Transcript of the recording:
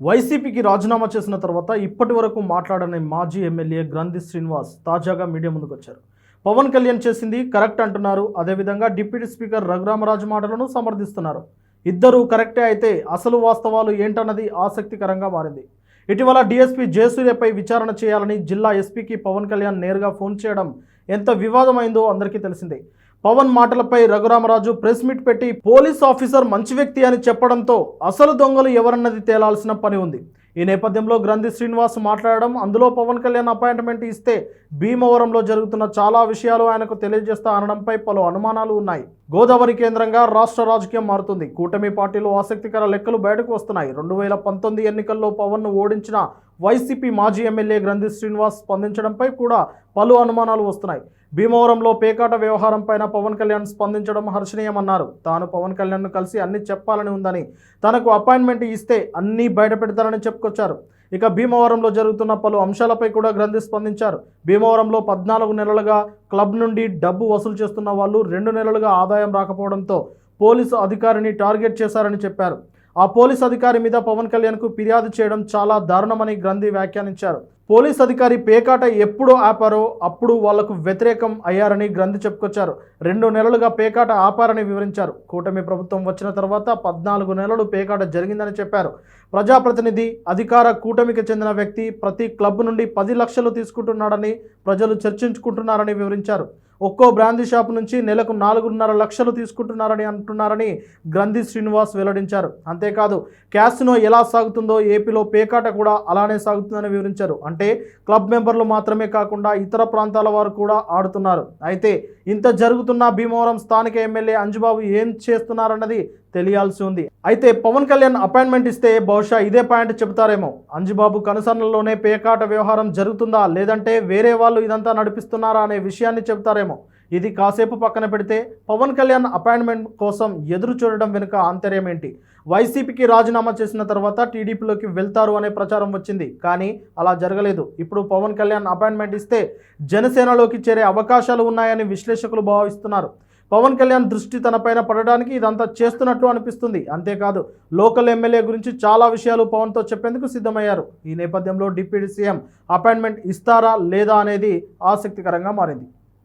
వైసీపీకి రాజీనామా చేసిన తర్వాత ఇప్పటి వరకు మాట్లాడని మాజీ ఎమ్మెల్యే గ్రంథి శ్రీనివాస్ తాజాగా మీడియా ముందుకొచ్చారు పవన్ కళ్యాణ్ చేసింది కరెక్ట్ అంటున్నారు. అదేవిధంగా డిప్యూటీ స్పీకర్ రఘురామరాజు మాటలను సమర్థిస్తున్నారు. ఇద్దరూ కరెక్టే అయితే అసలు వాస్తవాలు ఏంటన్నది ఆసక్తికరంగా మారింది. ఇటీవల డీఎస్పీ జయసూర్యపై విచారణ చేయాలని జిల్లా ఎస్పీకి పవన్ కళ్యాణ్ నేరుగా ఫోన్ చేయడం ఎంత వివాదమైందో అందరికీ తెలిసిందే. పవన్ మాటలపై రఘురామరాజు ప్రెస్ మీట్ పెట్టి పోలీస్ ఆఫీసర్ మంచి వ్యక్తి అని చెప్పడంతో అసలు దొంగలు ఎవరన్నది తేలాల్సిన పని ఉంది. ఈ నేపథ్యంలో గ్రంథి శ్రీనివాస్ మాట్లాడడం అందులో పవన్ కళ్యాణ్ అపాయింట్మెంట్ ఇస్తే భీమవరంలో జరుగుతున్న చాలా విషయాలు ఆయనకు తెలియజేస్తా అనడంపై పలు అనుమానాలు ఉన్నాయి. గోదావరి కేంద్రంగా రాష్ట్ర రాజకీయం మారుతుంది. కూటమి పార్టీలో ఆసక్తికర లెక్కలు బయటకు వస్తున్నాయి. రెండు వేల పంతొమ్మిది ఎన్నికల్లో పవన్ను ఓడించిన వైసీపీ మాజీ ఎమ్మెల్యే గ్రంథి శ్రీనివాస్ స్పందించడంపై కూడా పలు అనుమానాలు వస్తున్నాయి. భీమవరంలో పేకాట వ్యవహారంపైన పవన్ కళ్యాణ్ స్పందించడం హర్షణీయమన్నారు. తాను పవన్ కళ్యాణ్ను కలిసి అన్ని చెప్పాలని ఉందని తనకు అపాయింట్మెంట్ ఇస్తే అన్నీ బయట పెడతారని చెప్పుకొచ్చారు. ఇక భీమవరంలో జరుగుతున్న పలు అంశాలపై కూడా గ్రంథి స్పందించారు. భీమవరంలో పద్నాలుగు నెలలుగా క్లబ్ నుండి డబ్బు వసూలు చేస్తున్న వాళ్ళు రెండు నెలలుగా ఆదాయం రాకపోవడంతో పోలీసు అధికారిని టార్గెట్ చేశారని చెప్పారు. ఆ పోలీస్ అధికారి మీద పవన్ కళ్యాణ్కు ఫిర్యాదు చేయడం చాలా దారుణమని గ్రంథి వ్యాఖ్యానించారు. పోలీస్ అధికారి పేకాట ఎప్పుడు ఆపారో అప్పుడు వాళ్ళకు వ్యతిరేకం అయ్యారని గ్రంథి చెప్పుకొచ్చారు. రెండు నెలలుగా పేకాట ఆపారని వివరించారు. కూటమి ప్రభుత్వం వచ్చిన తర్వాత పద్నాలుగు నెలలు పేకాట జరిగిందని చెప్పారు. ప్రజాప్రతినిధి అధికార కూటమికి చెందిన వ్యక్తి ప్రతి క్లబ్ నుండి పది లక్షలు తీసుకుంటున్నాడని ప్రజలు చర్చించుకుంటున్నారని వివరించారు. ఒక్కో బ్రాందీ షాప్ నుంచి నెలకు నాలుగున్నర లక్షలు తీసుకుంటున్నారని అంటున్నారని గ్రంథి శ్రీనివాస్ వెల్లడించారు. అంతేకాదు క్యాసినో ఎలా సాగుతుందో ఏపీలో పేకాట కూడా అలానే సాగుతుందని వివరించారు. అంటే క్లబ్ మెంబర్లు మాత్రమే కాకుండా ఇతర ప్రాంతాల వారు కూడా ఆడుతున్నారు. అయితే ఇంత జరుగుతున్న భీమవరం స్థానిక ఎమ్మెల్యే అంజుబాబు ఏం చేస్తున్నారన్నది తెలియాల్సి ఉంది. అయితే పవన్ కళ్యాణ్ అపాయింట్మెంట్ ఇస్తే బహుశా ఇదే పాయింట్ చెబుతారేమో. అంజుబాబు కనుసన్నల్లోనే పేకాట వ్యవహారం జరుగుతుందా లేదంటే వేరే వాళ్ళు ఇదంతా నడిపిస్తున్నారా అనే విషయాన్ని చెబుతారేమో. ఇది కాసేపు పక్కన పెడితే పవన్ కళ్యాణ్ అపాయింట్మెంట్ కోసం ఎదురు చూడడం వెనుక ఆంతర్యం ఏంటి? వైసీపీకి రాజీనామా చేసిన తర్వాత టీడీపీలోకి వెళ్తారు అనే ప్రచారం వచ్చింది. కానీ అలా జరగలేదు. ఇప్పుడు పవన్ కళ్యాణ్ అపాయింట్మెంట్ ఇస్తే జనసేనలోకి చేరే అవకాశాలు ఉన్నాయని విశ్లేషకులు భావిస్తున్నారు. పవన్ కళ్యాణ్ దృష్టి తనపైన పడడానికి ఇదంతా చేస్తున్నట్లు అనిపిస్తుంది. అంతేకాదు లోకల్ ఎమ్మెల్యే గురించి చాలా విషయాలు పవన్తో చెప్పేందుకు సిద్ధమయ్యారు. ఈ నేపథ్యంలో డిప్యూటీ సీఎం అపాయింట్మెంట్ ఇస్తారా లేదా అనేది ఆసక్తికరంగా మారింది.